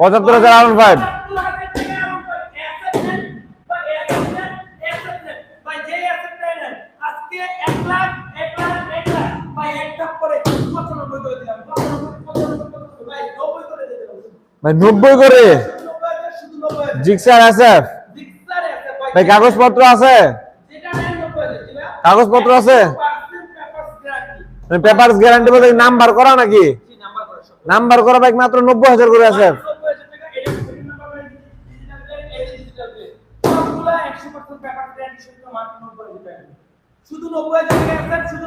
পঁচাত্তর হাজার আরন ফাইভ ভাই, নব্বই করে। জিক্সার আছে ভাই, কাগজপত্র আছে? কাগজপত্র আছে? পেপার গ্যারান্টি বলতে নাম্বার করা নাকি? নাম্বার করা বাইক মাত্র নব্বই হাজার করে আছে শুধু টাকা শুধু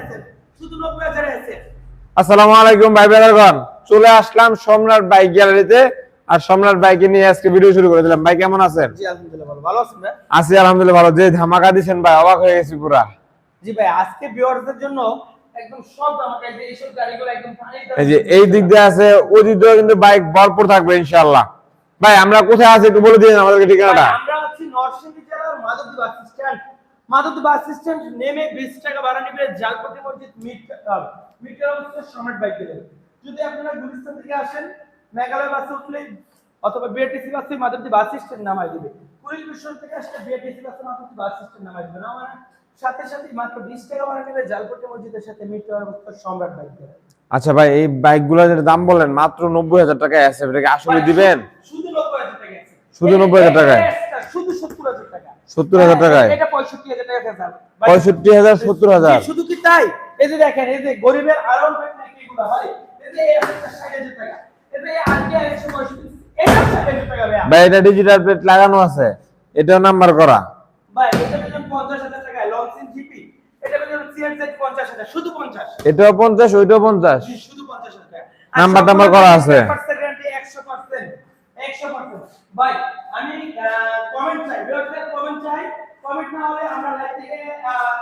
আছে শুধু আছে আসসালামু আলাইকুম ভাই বেদারগণ চলে আসলাম সম্রাট বাইক গ্যালারিতে আর সম্রাট বাইকে নিয়ে আজকে ভিডিও শুরু করে দিলাম। ভাই কেমন আছেন? জি আলহামদুলিল্লাহ ভালো। ভালো আছেন ভাই? আছি আলহামদুলিল্লাহ ভালো। যে ধামাকা দিছেন ভাই অবাক হয়ে গেছি পুরা। জি ভাই আজকে ভিউয়ারদের জন্য একদম সব আমাকে এই যে এইসব গাড়িগুলো একদম এই যে এই দিক দিয়ে আছে ওই দিক দিয়ে কিন্তু বাইক ভরপুর থাকবে ইনশাআল্লাহ। ভাই আমরা কোথায় আছি একটু বলে দিন আমাদেরকে ঠিকানাটা। আমরা আছি নরসিংদী জেলার Madhabdi bus stand. Madhabdi bus stand নেমে 20 টাকা ভাড়া নিবে জালপতি মসজিদ মিট মিটার অবস্থা সম্রাট বাইক দিলেন যদি আপনারা গুলিস্তান থেকে আসেন মেঘালয় বাসে উঠলে অথবা বিআরটিসি বাসে মাধবদী বাস স্ট্যান্ড নামাই দিবে। কুড়িল বিশ্বর থেকে আসলে বিআরটিসি বাসে মাধবদী বাস স্ট্যান্ড নামাই দিবে। না মানে সাথে সাথে মাত্র 20 টাকা ভাড়া নিবে জালপতি মসজিদের সাথে মিটার অবস্থা সম্রাট বাইক দিলেন আচ্ছা ভাই এই বাইকগুলোর যেটা দাম বললেন মাত্র নব্বই হাজার টাকায় আছে। এটাকে আসলে দিবেন? শুধু 90000 টাকা আছে। শুধু 90,000 টাকায়? শুধু 70000 টাকা 70,000 টাকায়? এটা 65000 টাকা ফেসাল পঁয়ষট্টি হাজার সত্তর হাজার। শুধু কি তাই? এই যে দেখেন এই যে গরিবের আরাম পেট নাকি এগুলো ভাই। এই যে এই একটা 60000 টাকা। এই যে আজকে 165 এটা 60000 টাকা ভাই ভাই এটা ডিজিটাল প্লেট লাগানো আছে। এটাও নাম্বার করা। ভাই এটা বেতন 50000 টাকা লঞ্চিং জিপি এটা বেতন সিএনজেড 50000 শুধু 50 এটাও পঞ্চাশ ওইটাও পঞ্চাশ। জি, শুধু 50000 নাম্বার টাম্বার করা আছে। গ্যারান্টি 100% 100% ভাই না হলে আমরা লাইভ থেকে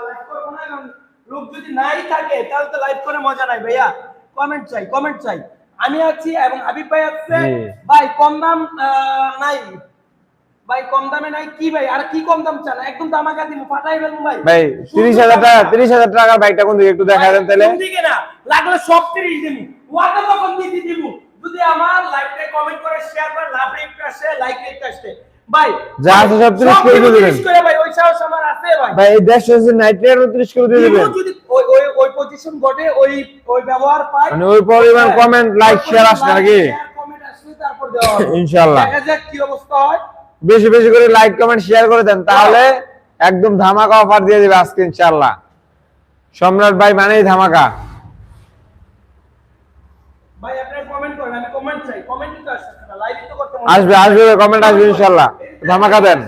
লাইভ করব না কারণ লোক যদি নাই থাকে তাহলে তো লাইভ করে মজা নাই ভাইয়া। কমেন্ট চাই কমেন্ট চাই। আমি আছি এবং হাবিব ভাই আছে। ভাই কম দাম নাই। ভাই কম দামে নাই। কি ভাই? আর কি কম দাম চান? একদম দামাকা দিব ফাটাই ফেলব ভাই। ভাই তিরিশ হাজার টাকা তিরিশ হাজার টাকার বাইকটা কোন দিকে একটু দেখা দেন তাহলে। কোন দিকে না? লাগলে সব 30 দিমু ওয়াটা তখন দিতে দিমু যদি আমার লাইভে কমেন্ট করে শেয়ার করে লাভ রেট আসে লাইক রেট আসে। ভাই যা আছে সব 30 করে দিয়ে দিবেন। করে ভাই ওই সাহস আমার আছে ভাই ভাই এই দেড়শো নাইট রেট ত্রিশ করে দিয়ে দিমু যদি ওই ওই ওই পজিশন ঘটে ওই ওই ব্যবহার পাই মানে ওই পরিমাণ comment, like, share আসবে নাকি? কমেন্ট আসলে তারপর দেওয়া হবে। ইনশাআল্লাহ। দেখা যাক কি অবস্থা হয় বেশি বেশি করে লাইক কমেন্ট শেয়ার করে দেন তাহলে একদম ধামাকা অফার দিয়ে দিবে আজকে ইনশাআল্লাহ সম্রাট ভাই মানেই ধামাকা ভাই আপনারা কমেন্ট করেন আমি কমেন্ট চাই কমেন্ট তো আসছে না লাইভ তো করতে মনে আসবে আসবে কমেন্ট আসবে ইনশাল্লাহ ধামাকা দেন।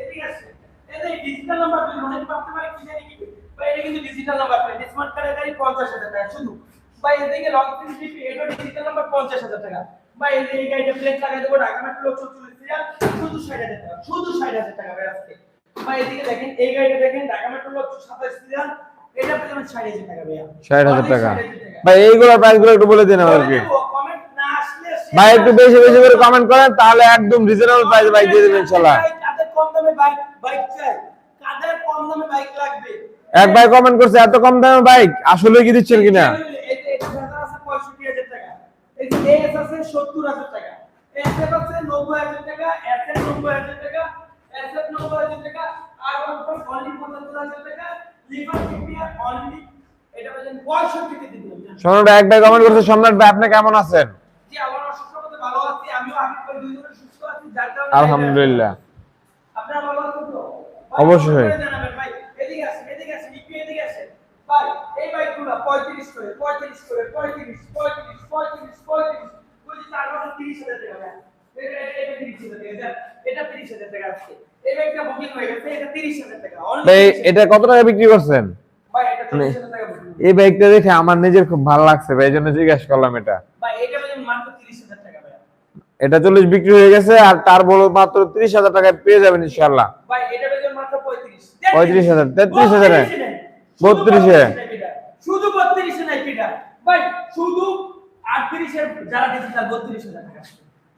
এদিকে আসে। এই যে ডিজিটাল নাম্বার তুমি করতে পারে কি জানি কি ভাই এটা কিন্তু ডিজিটাল নাম্বার প্লেট স্মার্ট কার্ডের গাড়ি 50000 টাকা। শুধু এদিকে লং জিপি এটা ডিজিটাল নাম্বার 50000 টাকা ভাই এই যে প্লেট লাগাই দেবো ঢাকা মেট্রো 44 সিরিয়াল শুধু 60000 টাকা শুধু 60000 টাকা ভাই আজকে ভাই এদিকে দেখেন এই গাড়িটা দেখেন ঢাকা মেট্রো 27 সিরিয়াল এটা পেয়ে যাবেন 60000 টাকা ভাইয়া ষাট হাজার টাকা। 60,000 ভাই এইগুলোর প্রাইসগুলো একটু বলে দিন আমাদেরকে। ভাই একটু বেশি বেশি করে কমেন্ট করেন তাহলে একদম রিজনেবল প্রাইস বাইক দিয়ে দেবেন ইনশাআল্লাহ কম দামে বাইক বাইক চাই? কাদের কম দামে বাইক লাগবে? এক ভাই কমেন্ট করছে এত কম দামে বাইক আসলে কি দিচ্ছেন কিনা? এই যে এটা আছে 65000 টাকা। এই যে এস আছে 70000 টাকা। এস আছে 90000 টাকা এস 90000 টাকা এস 90000 টাকা আর ওপর অনলি 75000 টাকা লিভার কিপিয়ার অনলি এটা বলেন 65 কে দিবেন সম্রাট ভাই এক ভাই কমেন্ট করছে সম্রাট ভাই আপনি কেমন আছেন জি আমার অসুস্থ মতে ভালো আছি আমিও আগে করে দুইজনে সুস্থ আছি যার কারণে আলহামদুলিল্লাহ অবশ্যই। ভাই, জানাবেন ভাই এদিকে আসেন এদিকে আসেন ইপি এদিকে আসেন ভাই এই বাইকগুলো 35 করে 35 করে 35 35 35 35 ওই যে চার বছর 30000 টাকা ভাই এটা এটা এটা 30000 টাকা দেন। এটা 30000 টাকা আছে এই বাইকটা বুকিং গেছে এটা 30000 টাকা only ভাই 30,000 এটা কত টাকা বিক্রি করছেন ভাই এটা 30000 টাকা বুকিং এই বাইকটা দেখে আমার নিজের খুব ভালো লাগছে ভাই এই জন্য জিজ্ঞাসা করলাম এটা ভাই এটা বলেন মাত্র 30000 টাকা ভাই এটা চল্লিশ বিক্রি হয়ে গেছে আর তার বলো মাত্র ত্রিশ হাজার টাকায় পেয়ে যাবেন ইনশাল্লাহ ভাই এটা বেতন মাত্র 35 35,000, 33,000 এ। 32 32 এ। শুধু 32 নাই পিটা। ভাই শুধু 38 এর যারা ডিজিটাল 32000 টাকা।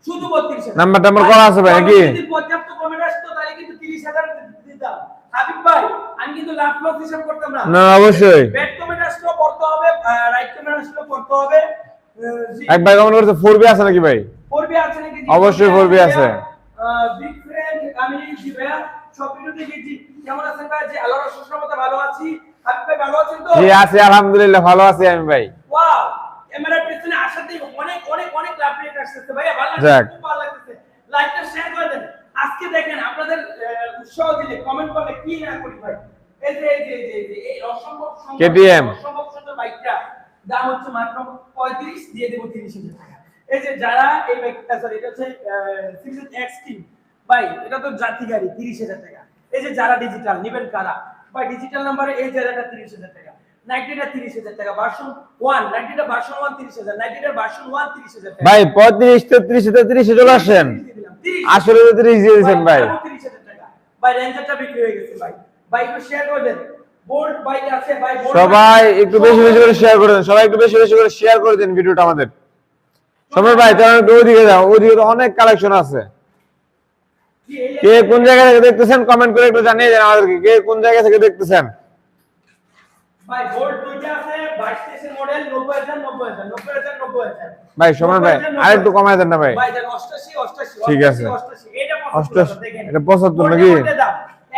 শুধু 32 নাম্বার টাম্বার করা আছে ভাই নাকি? পর্যাপ্ত কমেন্ট আসতো তাহলে কিন্তু 30000 দিতাম। হাবিব ভাই আমি কিন্তু লাভ লস হিসাব করতাম না। না অবশ্যই। ব্যাড কমেন্ট আসলেও পড়তে হবে রাইট কমেন্ট আসলেও পড়তে হবে এক ভাই কমেন্ট ফোর বি আছে নাকি ভাই? পড়বে আছে নাকি? অবশ্যই 4B আছে। বিগ ফ্রেন্ড আমি দেখেছি। কেমন আছেন ভাই? জি আল্লাহর ভালো আছি। আপনি ভাই ভালো আছেন তো? জি আছি আলহামদুলিল্লাহ ভালো আছি আমি ভাই। ওয়াও ক্যামেরার পেছনে আসাতে অনেক অনেক অনেক লাভ রেট আসছে ভাইয়া। ভালো। লাগছে খুব ভালো লাগছে লাইকটা শেয়ার করে দেন। আজকে দেখেন আপনাদের উৎসাহ দিলে কমেন্ট করলে কি না করি ভাই? এই যে এই যে এই যে, এই অসম্ভব KTM অসম্ভব সুন্দর বাইকটা দাম হচ্ছে মাত্র 35 দিয়ে দেব 30000 টাকা। এই যে যারা এই সরি এটা হচ্ছে এক্স ভাই এটা তো জাতি গাড়ি 30000 টাকা। এই যে যারা ডিজিটাল নেবেন কারা? ভাই ডিজিটাল নাম্বারে এই জায়গাটা 30000 টাকা। নাইনটিটা তিরিশ হাজার টাকা ভার্সন ওয়ান নাইনটিটা ভার্সন ওয়ান তিরিশ হাজার নাইনটিটা ভার্সন ওয়ান তিরিশ হাজার টাকা। ভাই পঁয়ত্রিশ তেত্রিশ তেত্রিশে চলে আসেন। আসলে তো 30 দিয়ে দিয়েছেন ভাই তিরিশ হাজার টাকা। ভাই রেঞ্জারটা বিক্রি হয়ে গেছে ভাই। ভাই একটু শেয়ার করে দেন সবাই একটু বেশি বেশি করে শেয়ার করে দেন। সবাই একটু বেশি বেশি করে শেয়ার করে দেন ভিডিওটা আমাদের। সময় ভাই তাহলে ওইদিকে যাও ওইদিকে তো অনেক কালেকশন আছে। কে কোন জায়গা থেকে দেখতেছেন কমেন্ট করে একটু জানিয়ে দেন আমাদেরকে কে কোন জায়গা থেকে দেখতেছেন? ভাই হাজার ভাই আর একটু কমায় দেন না ভাই। ঠিক আছে। এটা পঁচাত্তর নাকি? মধ্যে দাম,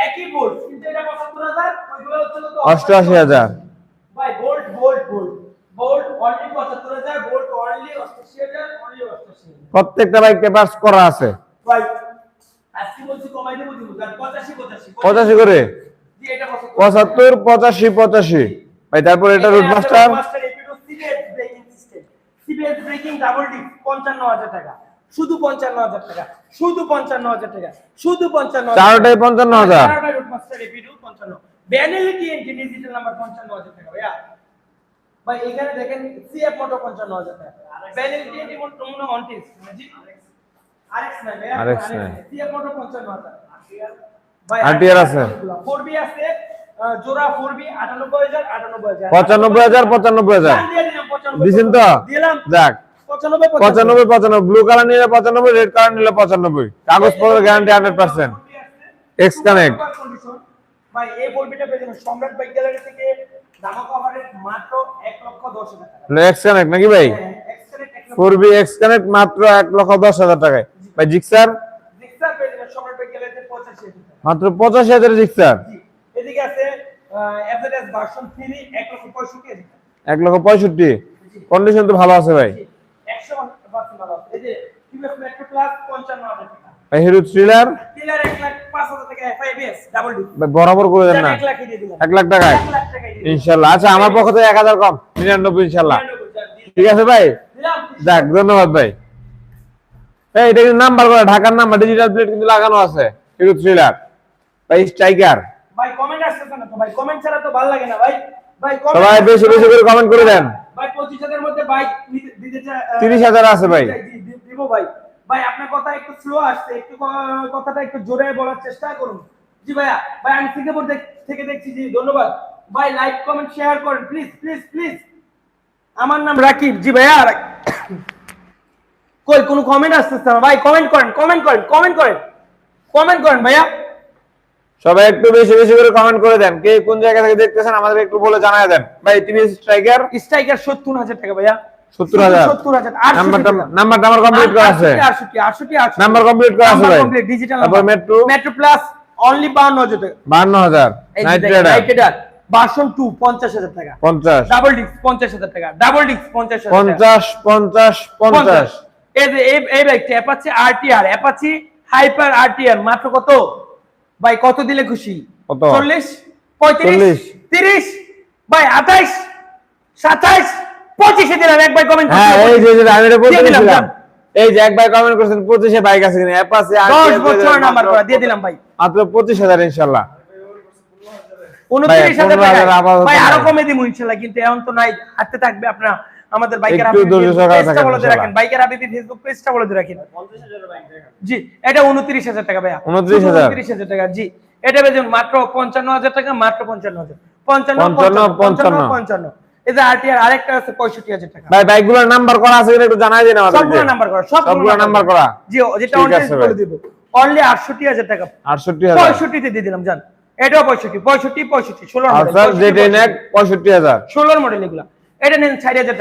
একই বোল্ট কিন্তু এটা পঁচাত্তর হাজার ওইগুলো হচ্ছে তো অষ্টআশি হাজার। ভাই bolt bolt bolt bolt only পঁচাত্তর হাজার বোল্ট অনলি প্রত্যেকটা বাইক পেপারস করা আছে। পঁচাশি করে? পঁচাত্তর পঁচাশি পঁচাশি। ভাই তারপর এটা রুট মাস্টার ডাবল ডিপ 55000 টাকা। শুধু 55000 টাকা শুধু 55000 টাকা শুধু 55000 চারটাই পঞ্চান্ন হাজার। চারটাই রুট মাস্টার এপিডো 55 ভ্যানিলিটি ডিজিটাল নাম্বার 55000 টাকা ভাইয়া। ভাই এখানে দেখেন সিএফ মোটো 55000 টাকা। ভ্যানিলিটি এন্ড মোটো মনে অনটিস জি। আরএক্স নাই ভাইয়া RX নাই। সিএফ মোটো 55000 ভাই RTR আছে। 4B আছে জোড়া 4B 98000 98000 পঁচানব্বই হাজার পঁচানব্বই হাজার। দিছেন তো? দিলাম। যাক। 95 পঁচানব্বই। পঁচানব্বই ব্লু কালার নিলে পঁচানব্বই রেড কালার নিলে পঁচানব্বই। কাগজপত্র guarantee hundred percent X Connect। ভাই এই বলবিটা পেয়ে যাবেন। সম্রাট বাইক গ্যালারি থেকে ধামাকা অফারে মাত্র 1 লক্ষ 10 হাজার টাকা। এক্স কানেক্ট নাকি ভাই? ফোর বি এক্স কানেক্ট মাত্র লক্ষ হাজার টাকায়। ভাই জিক্সার জিক্সার পেয়ে যাবেন সম্রাট বাইক গ্যালারিতে 85 মাত্র হাজার জিক্সার এদিকে আছে এফজেডএস ভার্সন 3 1 লক্ষ 65 হাজার এক লক্ষ পঁয়ষট্টি? কন্ডিশন তো ভালো আছে ভাই। 100 ভালো আছে। এই যে টিভিএস মেট্রো প্লাস 55 হাজার টাকা। ভাই হিরো থ্রিলার 1 লাখ বরাবর করে দেন না। এক লাখ টাকায়। ইনশাল্লাহ। আচ্ছা আমার পক্ষ থেকে এক হাজার কম। নিরানব্বই ইনশাল্লাহ। ঠিক আছে ভাই? যাক ধন্যবাদ ভাই। এটা কিন্তু নাম্বার করা ঢাকার নাম্বার। ডিজিটাল প্লেট কিন্তু লাগানো আছে। হিরো থ্রিলার ভাই স্ট্রাইকার ভাই কমেন্ট আসতেছে না তো ভাই? কমেন্ট ছাড়া তো ভালো লাগে না ভাই। সবাই বেশি বেশি করে কমেন্ট করে দেন। ভাই 25000 এর মধ্যে বাইক আহ, 30,000 আছে ভাই। দিব ভাই। ভাই আপনার কথা একটু স্লো আসছে একটু কথাটা একটু জোরে বলার চেষ্টা করুন। জি ভাইয়া ভাই আমি সিঙ্গাপুর থেকে দেখছি জি ধন্যবাদ। ভাই লাইক কমেন্ট শেয়ার করেন প্লিজ প্লিজ প্লিজ আমার নাম রাকিব। জি ভাইয়া কই কোনো কমেন্ট আসতেছে না? ভাই কমেন্ট করেন কমেন্ট করেন কমেন্ট করেন কমেন্ট করেন ভাইয়া। সবাই একটু বেশি বেশি করে কমেন্ট করে দেন। কে কোন জায়গা থেকে দেখতেছেন আমাদের একটু বলে জানায় দেন। ভাই টিভিএস স্ট্রাইকার স্ট্রাইকার সত্তর হাজার টাকা ভাইয়া। 70,000 সত্তর হাজার। কমপ্লিট করা আছে। নাম্বার কমপ্লিট করা আছে ভাই। ডিজিটাল তারপর মেট্রো মেট্রো প্লাস অনলি বাউন্ন হাজার টাকা। বান্ন হাজার। নাইট রাইডার রাইডার টু পঞ্চাশ হাজার টাকা। পঞ্চাশ। ডাবল ডিস্ক পঞ্চাশ হাজার টাকা। ডাবল ডিস্ক পঞ্চাশ পঞ্চাশ পঞ্চাশ পঞ্চাশ। এই যে এই এই বাইকটা Apache RTR Apache hyper RTR মাত্র কত? ভাই কত দিলে খুশি? চল্লিশ পঁয়ত্রিশ তিরিশ ভাই আঠাইশ সাতাইশ। পঁচিশে দিলাম এক ভাই কমেন্ট হ্যাঁ এই যে এক ভাই কমেন্ট করছেন পঁচিশে বাইক আছে কিনা? অ্যাপ আছে দশ বছর নাম্বার করা দিয়ে দিলাম ভাই। মাত্র পঁচিশ হাজার ইনশাল্লাহ। উনত্রিশ হাজার টাকা জি। এটা বেজন মাত্র 55000 টাকা মাত্র 55000 55 55 55 এদের আরটিআর আরেকটা আছে 65000 টাকা।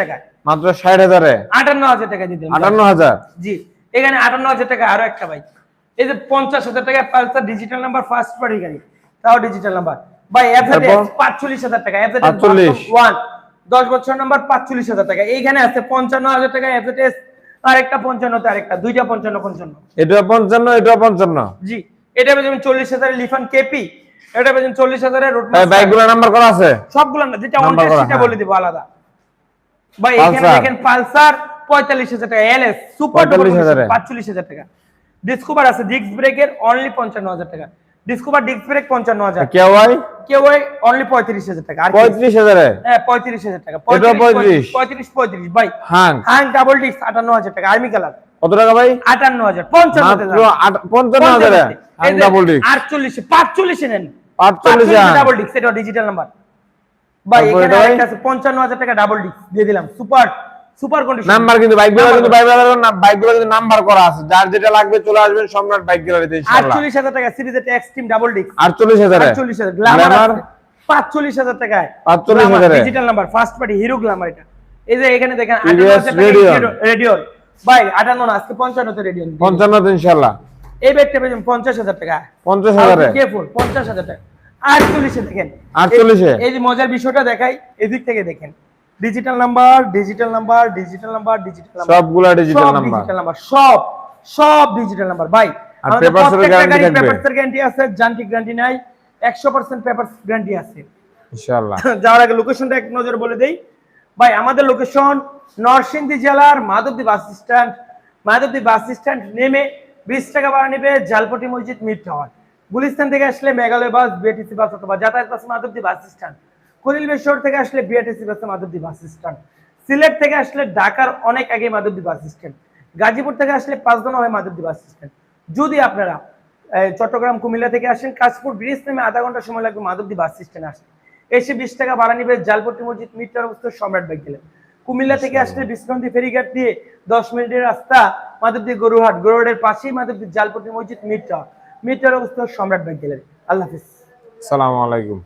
টাকা। মাত্র 60000 এ 58000 টাকা দিয়ে দিলাম 58000 জি এখানে 58000 টাকা আরও একটা বাইক এই যে 50000 টাকা Pulsar digital number first party গাড়ি। তাও ডিজিটাল নাম্বার ভাই এফএস 45000 টাকা। এফএস 1 দশ বছর নম্বর পাঁচচল্লিশ হাজার টাকা। এইখানে আছে পঞ্চান্ন হাজার টাকা এফজেড আরেকটা পঞ্চান্নতে আরেকটা দুইটা পঞ্চান্ন পঞ্চান্ন। এটা পঞ্চান্ন এটা পঞ্চান্ন। জি এটা পেয়েছেন চল্লিশ হাজারের লিফান কেপি এটা পেয়েছেন চল্লিশ হাজারের রোড বাইকগুলো নাম্বার করা আছে? সবগুলো না যেটা অনটেস্ট সেটা হ্যাঁ। বলে দিব আলাদা। ভাই এখানে দেখেন পালসার পঁয়তাল্লিশ হাজার টাকা এলএস সুপার 45,000 এ। পাঁচচল্লিশ হাজার টাকা। ডিসকভার আছে ডিস্ক ব্রেকের অনলি পঞ্চান্ন হাজার টাকা। ডিসকভার ডিস্ক ব্রেক পঞ্চান্ন হাজার। কে ওয়াই অনলি পঁয়ত্রিশ হাজার টাকা। আর কি? পঁয়ত্রিশ হাজারে? হ্যাঁ পঁয়ত্রিশ হাজার টাকা। এটাও 35? পঁয়ত্রিশ। পঁয়ত্রিশ ভাই হ্যাঁ হ্যাঁ ডাবল ডিস্ক আটান্ন হাজার টাকা। আর্মি কালার কত টাকা ভাই? আটান্ন হাজার পঞ্চান্ন মাত্র আট- পঞ্চান্ন হাজারে? হ্যাঁ ডাবল ডিস্ক আটচল্লিশে পাঁচচল্লিশে নেন। 48 ডাবল ডিস্ক এটা ডিজিটাল নাম্বার ভাই এখানে আরেকটা আছে পঞ্চান্ন হাজার টাকা ডাবল ডিস্ক দিয়ে দিলাম সুপার সুপার কন্ডিশন নাম্বার কিন্তু বাইকগুলো কিন্তু বাইকগুলো না বাইকগুলো কিন্তু নাম্বার করা আছে। যার যেটা লাগবে চলে আসবেন সম্রাট বাইক গ্যালারিতে ইনশাআল্লাহ। আটচল্লিশ হাজার টাকা সিরিজের এক্সট্রিম ডাবল ডিস্ক 48000 এ আটচল্লিশ হাজার। গ্লামার গ্ল্যামার পাঁচচল্লিশ হাজার টাকায়। 45,000 digital number first party Hero Glamour এটা। এই যে এখানে দেখেন TVS Radeon। রেডিও ভাই আটান্ন না আজকে পঞ্চান্নতে রেডিও 55 তো ইনশাআল্লাহ। এই ব্যাগটা পেয়েছেন পঞ্চাশ হাজার টাকা। 50000 এ কেফুল পঞ্চাশ হাজার টাকা। আটচল্লিশে দেখেন। 48 এ? এই- এই যে মজার বিষয়টা দেখাই এদিক থেকে দেখেন। Digital number digital number digital number digital number সবগুলা ডিজিটাল নাম্বার ডিজিটাল নাম্বার সব সব ডিজিটাল নাম্বার ভাই আর এর guarantee থাকবে। পেপারস এর গ্যারান্টি আছে যান্ত্রিক গ্যারান্টি নাই 100% পেপারস গ্যারান্টি আছে। ইনশাআল্লাহ। যাওয়ার আগে লোকেশনটা এক নজর বলে দেই। ভাই আমাদের লোকেশন নরসিংদী জেলার Madhabdi bus stand Madhabdi bus stand নেমে বিশ টাকা ভাড়া নেবে জালপটি মসজিদ মিড টাওয়ার গুলিস্তান থেকে আসলে মেঘালয় বাস বিআরটিসি বাস অথবা যাতায়াত বাস মাধবদী বাস স্ট্যান্ড কলিলবেশ্বর থেকে আসলে বিআরটিসি বাসে মাধবদী বাস স্ট্যান্ড সিলেট থেকে আসলে ঢাকার অনেক আগে মাধবদী বাস স্ট্যান্ড গাজীপুর থেকে আসলে পাঁচদনা হয় মাধবদী বাস স্ট্যান্ড যদি আপনারা চট্টগ্রাম কুমিল্লা থেকে আসেন কাশপুর ব্রিজ নেমে আধা ঘণ্টা সময় লাগবে মাধবদী বাস স্ট্যান্ডে আসেন এসে বিশ টাকা ভাড়া নিবে জালপট্টি মসজিদ মিটার অবস্থা সম্রাট বাইক গেলেন কুমিল্লা থেকে আসলে বিষ্ণন্দী ফেরিঘাট দিয়ে দশ মিনিটের রাস্তা মাধবদী গরুহাট গরুহাটের পাশেই মাধবদী জালপট্টি মসজিদ মিটার মিটার অবস্থা সম্রাট বাইক গেলেন আল্লাহ হাফিজ। আসসালামু আলাইকুম।